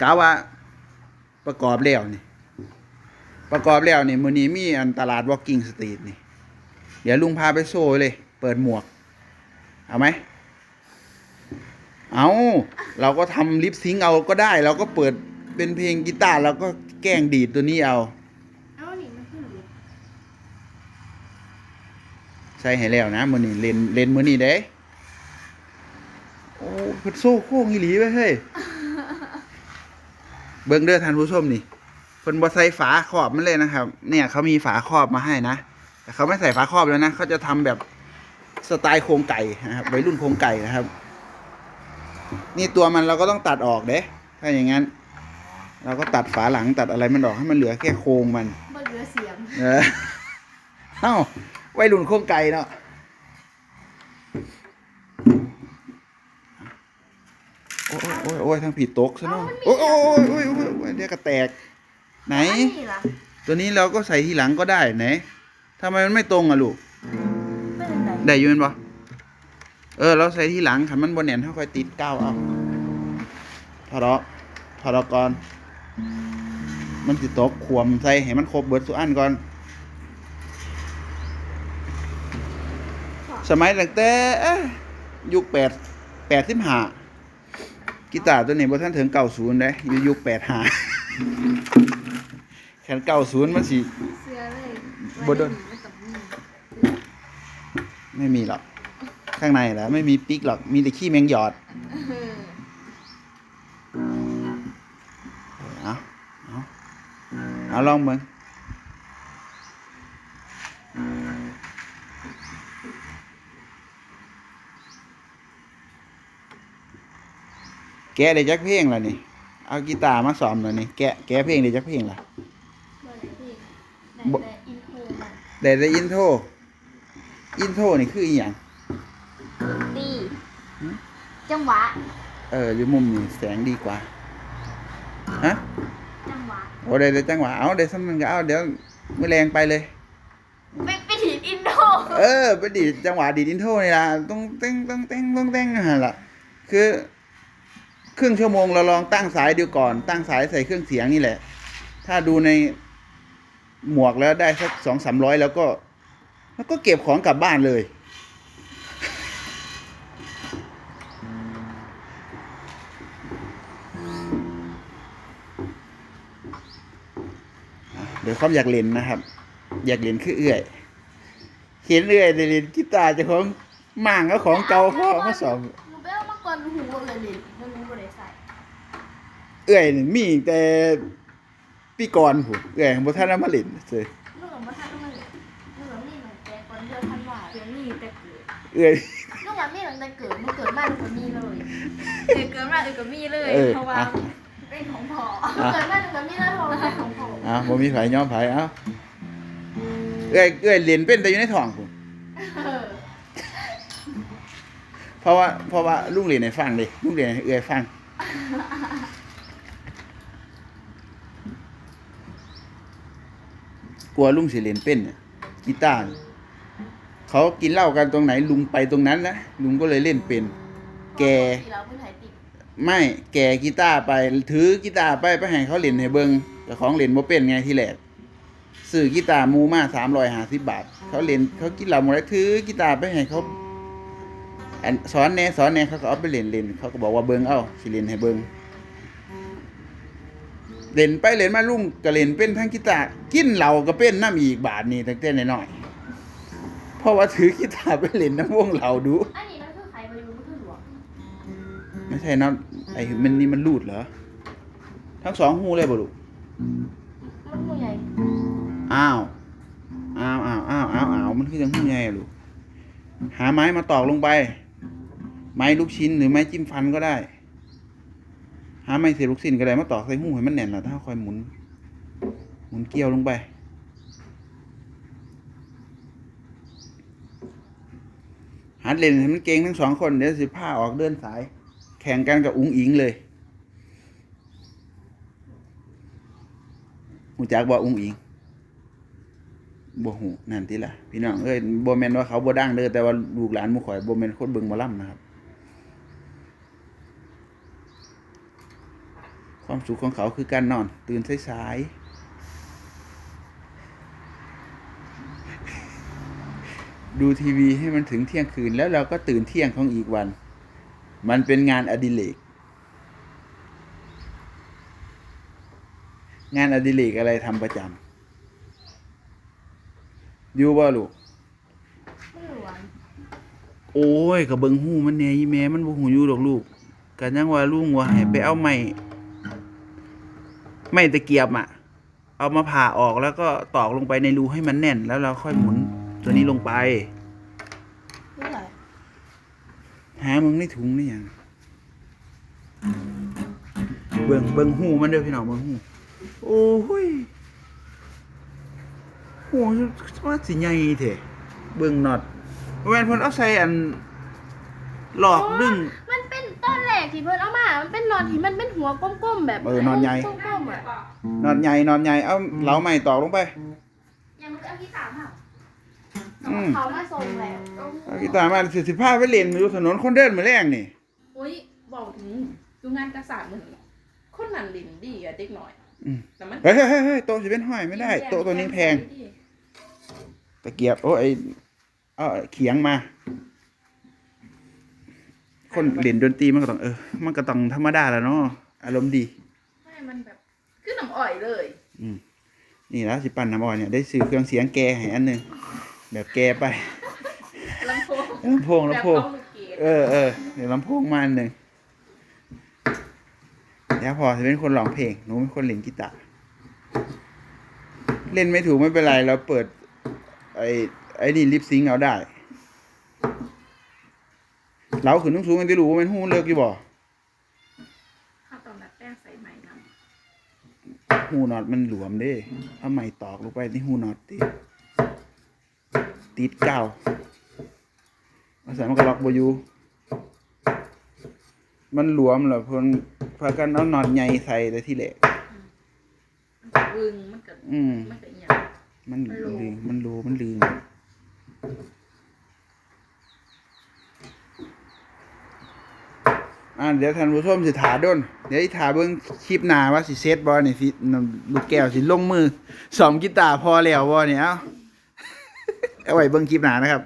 กาว่าประกอบแล้วนี่ ประกอบแล้วนี่มื้อนี้มีอันตลาด Walking Street นี่ เดี๋ยวลุงพาไปโซ่เลย เปิดหมวก เอาไหม เอาเราก็ทำลิปซิงค์เอาก็ได้ เราก็เปิดเป็นเพลงกีตาร์เราก็แกล้งดีดตัวนี้เอา เอ้านี่มันคือหลุดใส่ให้แล้วนะมื้อนี้เล่นเล่นมื้อนี้เด้โอ้เพิ่นโซ่โค้งอีหลีเว้ยเฮ้ย เบิ่งเด้อท่านผู้ชมนี่เพิ่นบ่ใส่ฝาครอบมันเลยนะครับ เนี่ยเขามีฝาครอบมาให้นะแต่เขาไม่ใส่ฝาครอบแล้วนะเขาจะทำแบบสไตล์โครงไก่นะครับวัยรุ่นโครงไก่นะครับ นี่ตัวมันเราก็ต้องตัดออกเด้ถ้าอย่างนั้น เราก็ตัดฝาหลังตัดอะไรมันออกให้มันเหลือแค่โครงมันบ่เหลือเสียงเออเอ้าวัยรุ่นโครงไก่เนาะ โอ้ยโอ้ยโอ้ยทางผิดตกซะเนาะโอ้ยโอ้ยโอ้ยโอ้ยโอ้ยเดี๋ยวก็แตก ไหน ตัวนี้เราก็ใส่ทีหลังก็ได้ไหนทำไมมันไม่ตรงอะลูกได้ยืนปะเออเราใส่ทีหลังขันมันบนแหนนค่อยติดก้าวเอาถอดออกถอดอกก่อนมันติดตกขวมใส่ให้มันครบเบิร์ดสุอันก่อน สมัยตั้งแต่ยุคแปดแปดสิบห้า กีตาร์ตัวนี้บ่ท่านถึงเก้าศูนย์เลยอยู่ยุคแปดห้าแค่เก้าศูนย์มันสิเสือเลยบดนไม่มีหรอก ข้างในแล้วไม่มีปิกหรอก มีแต่ขี้แมงหยอดเออเอาเอาเอาลองมึง แกะได้จักเพลงแล้วนี่ เอากีตาร์มาซ้อมแล้วนี่ แกะแกะเพลงได้จักเพลงล่ะ บ่ได้พี่ไหนบ่ แต่อินโทรมันได้แต่อินโทร อินโทรนี่คืออีหยัง ดีจังหวะ เอออยู่มุมนี่แสงดีกว่า ฮะ จังหวะโอ้ได้ได้จังหวะ เอาได้สำนึงก็เอาเดี๋ยวมือแรงไปเลยไปไปถีบอินโทรเออไปดีดจังหวะดีดอินโทรนี่ล่ะต้องเต้งต้องเต้งต้องเต้งนั่นล่ะ คือ ครึ่งชั่วโมงเราลองตั้งสายดูก่อน ตั้งสายใส่เครื่องเสียงนี่แหละ ถ้าดูในหมวกแล้วได้สักสองสามร้อยแล้วก็ แล้วก็เก็บของกลับบ้านเลย เดี๋ยวความอยากเล่นนะครับ อยากเล่นคือเอื่อยเห็นเอื่อยเล่นกีตาร์จะของมั่งก็ของเก่าพ่อเขาสอบ หนูไปเอามาก่อนหูเลยดิมันหนูบ่ได้ใส่ เอื่อยนี่มีแต่ปีก่อนผมเอื่อยของบ่ท่านเอามาเล่นเลยหนูก็บ่ทันเอามาเลยหนูก็มีตั้งแต่ก่อนเดือนธันวาเดือนนี้แต่เกิดเอื่อยหนูก็มีตั้งแต่เกิดมันเกิดมาหนูก็มีเลยเกิดเกิดมาหนูก็มีเลยเออเพราะว่าอะ เป็นของพ่อเกิดมาหนูก็มีเลยเพราะว่าเป็นของพ่อเอ้าบ่มีไผยอมไผเอ้าเอื่อยเอื่อยเล่นเป็นแต่อยู่ในท้องผมเออเพราะว่าเพราะว่าลุงเล่นให้ฟังดิลุงเล่นให้เอื่อยฟัง กลัวลุงสิเล่นเป็นเนี่ยกีตาร์เขากินเหล้ากันตรงไหนลุงไปตรงนั้นนะลุงก็เลยเล่นเป็น แก ไม่แกกีตาร์ไป ถือกีตาร์ไปไปให้เขาเล่นให้เบิงแต่ของเล่นบ่เป็นไงที่แรกซื้อกีตาร์มูมาสามร้อยห้าสิบบาท เขาเล่นเขากินเหล้าหมดแล้วถือกีตาร์ไปให้เขาอันสอนแน่สอนแน่เขาก็เอาไปเล่นเล่นเขาก็บอกว่าเบิงเอ้าสิเล่นให้เบิง เล่นไปเล่นมาลุงก็เล่นเป็นทั้งกีตาร์กินเหล้าก็เป็นน้ำอีกบาทนี่ตั้งแต่น้อยๆเพราะว่าถือกีตาร์ไปเล่นน้ำวงเหล้าดู อันนี้มันคือไข่มายูมันคือหลวงไม่ใช่เนาะไอ้มันนี่มันรูดเหรอ ทั้งสองหูเลยบ่ลูกมันหูใหญ่อ้าวอ้าวอ้าวอ้าวอ้าวอ้าวมันคือจังหูใหญ่อะลูกหาไม้มาตอกลงไป ไม้ลูกชิ้นหรือไม้จิ้มฟันก็ได้หาไม้เสียลูกชิ้นก็ได้มาตอกใส่หูให้มันแน่นนะถ้าคอยหมุน หมุนเกลียวลงไป หัดเล่นให้มันเก่งทั้งสองคนเดี๋ยวสิผ้าออกเดินสาย แข่งกันกับอุ้งอิงเลยหูจักบ่อุ้งอิงบ่หูนั่นติละพี่น้องเอ้ยบ่แม่นว่าเขาบ่ดังเด้อแต่ว่าลูกหลานหมู่ข่อยบ่แม่นคนเบิ่งหมอลำนะครับ คความสุขของเขาคือการนอน ตื่นสายๆดูทีวีให้มันถึงเที่ยงคืน แล้วเราก็ตื่นเที่ยงของอีกวัน มันเป็นงานอดิเรกงานอดิเรกอะไรทำประจำอยู่บ่ลูกไม่หลวนโอ้ยกับเบิงหูมันแหน่อีแม่มันบ่หูอยู่ดอกลูกกันยังว่าลุงว่าให้ไปเอาไม้ ไม้ตะเกียบอะ เอามาผ่าออกแล้วก็ตอกลงไปในรูให้มันแน่น แล้วเราค่อยหมุนตัวนี้ลงไปเท่าไหร่หามึงในถุงนี่ยังเบิ่งเบิ่งหูมันเด้อพี่น้องเบิ่งหูโอ้ยโอ้ยว่าสิใหญ่แท้เบิ่งน็อตแม่นเพิ่นเอาใส่อันหลอกดึง ที่เพิ่นเอามา มันเป็นนอนที่มันเป็นหัวก้มๆแบบเออนอนใหญ่ก้มๆอะนอนใหญ่นอนใหญ่ เอาเหลาใหม่ตอกลงไป ยังเอาที่สามค่ะอืม เขามาส่งแล้วเอากีตาร์มาสิสิพาไปเล่นอยู่ถนนคนเดินมื้อแรงนี่ อุ้ยบอกถึงดูงานกระสานเหมือนคนนั้นลินดีอะเด็กหน่อยอืม แต่มันเฮ้ยเฮ้ยเฮ้ยเฮ้ยโต๊ะสิเป็นห้อยไม่ได้ โต๊ะตัวนี้แพง ตะเกียบ โอ้ยไอเอาเขียงมา คนเล่นดนตรีมันก็ต้องเออ มันก็ต้องธรรมดาแหล้วเนาะอารมณ์ดีไม่มันแบบคือน้ำอ่อยเลยนี่แล้วสิปั่นน้ำอ่อนเนี่ยได้ซื้อเครื่องเสียงแกให้อันหนึงแบบแกไปลำโพงลำโพงแบบลำโพงเอาลูกเกดเออเออเดี๋ยวลำโพงมาอันหนึ่งเดี๋ยวพอจะเป็นคนร้องเพลงหนูเป็นคนเล่นกีตาร์เล่นไม่ถูกไม่เป็นไรเราเปิดไอ้ไอ้นี่ลิปซิงค์เอาได้ เราขึ้นต้องสูงกันที่รู้ว่ามันหูเลิกอยู่บ่ข้าวตอนนัดแป้งใส่ใหม่น้หูน็อตมันหลวมเด้เอาไม้ตอกลงไปที่หูน็อตติติดเก่าเอาใส่มันก็ล็อกบ่อยู่มันหลวมเหรอเพิ่นพากันเอาน็อตใหญ่ใส่แต่ที่แรกำมันก็วึงมันก็อืมมันก็อหย่างมันมันรูลืมมันรู้มันลืม อ่าเดี๋ยวท่านผู้ชมสิถาด้นเดี๋ยวอีถาเบิ่งคลิปหน้าว่าสิเซตบอเนี่สิลูกแก้วสิลงมือสอมกีตาร์พอแล้วบ่เนี่ยเอาเอาไว้เบิ่งคลิปหน้านะครับ